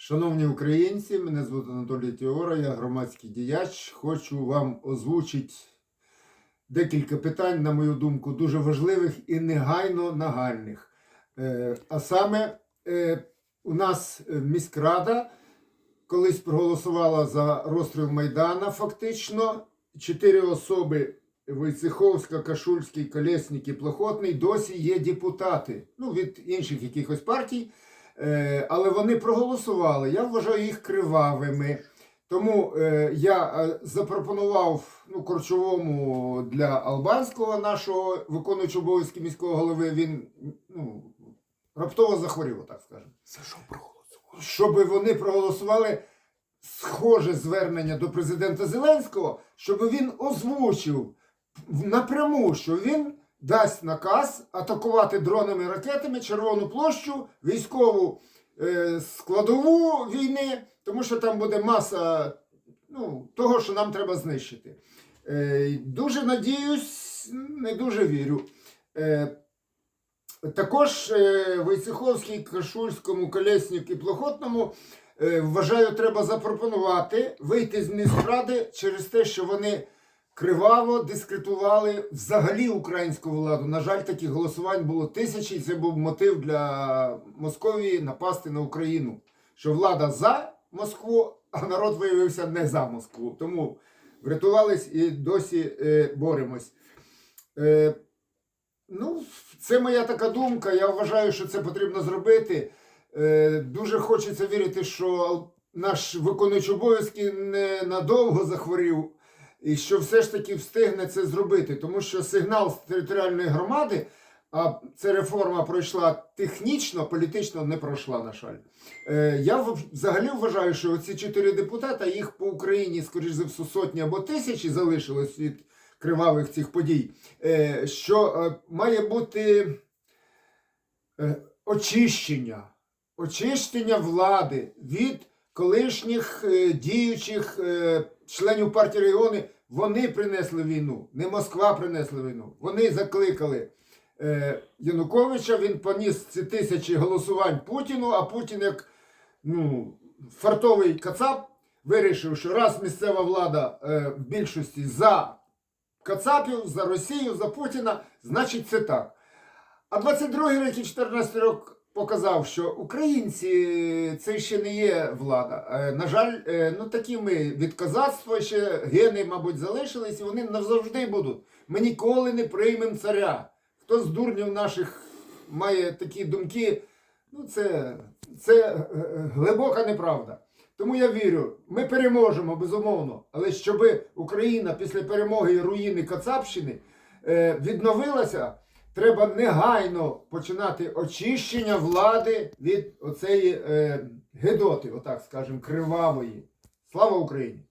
Шановні українці, мене звуть Анатолій Теора, я громадський діяч. Хочу вам озвучити декілька питань, на мою думку, дуже важливих і негайно нагальних. Е, А саме, е, у нас е, міськрада колись проголосувала за розстріл Майдана, фактично. Чотири особи Войцеховська, Кашульський, Колєснік і Плохотний досі є депутати. Ну, від інших якихось партій. Е, але вони проголосували. Я вважаю їх кривавими. Тому е, я е, запропонував ну, Корчовому для албанського нашого виконуючого обов'язки міського голови. Він ну, раптово захворів, так скажемо. За що проголосували? Щоб вони проголосували схоже звернення до президента Зеленського, щоб він озвучив напряму, що він дасть наказ атакувати дронами і ракетами Червону площу, військову е, складову війни, тому що там буде маса ну, того, що нам треба знищити. Е, дуже надіюсь, не дуже вірю. Е, також е, Войцеховський, Кашульському, Колєснік і Плохотному е, вважаю, треба запропонувати вийти з міськради через те, що вони криваво дискредитували взагалі українську владу. На жаль, таких голосувань було тисячі, і це був мотив для Московії напасти на Україну. Що влада за Москву, а народ виявився не за Москву. Тому врятувались і досі е, боремось. Е, ну, це моя така думка. Я вважаю, що це потрібно зробити. Е, дуже хочеться вірити, що наш виконуючий обов'язки не надовго захворів, і що все ж таки встигне це зробити, тому що сигнал з територіальної громади, а ця реформа пройшла технічно, політично не пройшла, на жаль. Е, я взагалі вважаю, що ці чотири депутата, їх по Україні, скоріш за все, сотні або тисячі залишилось від кривавих цих подій, е, що е, має бути очищення, очищення влади від колишніх діючих членів партії регіони. Вони принесли війну, не Москва принесла війну. Вони закликали е, Януковича, він поніс ці тисячі голосувань Путіну, а Путін, як ну, фартовий кацап, вирішив, що раз місцева влада е, в більшості за Кацапів, за Росію, за Путіна, значить це так. А 22-й рік і 14 рік показав, що українці це ще не є влада. Е, На жаль, е, ну такі ми від козацтва ще гени, мабуть, залишились, і вони назавжди будуть. Ми ніколи не приймемо царя. Хто з дурнів наших має такі думки, ну це, це е, е, глибока неправда. Тому я вірю, ми переможемо, безумовно. Але щоб Україна після перемоги руїни Кацапщини е, відновилася, треба негайно починати очищення влади від оцеї е, гедоти, отак скажемо, кривавої. Слава Україні!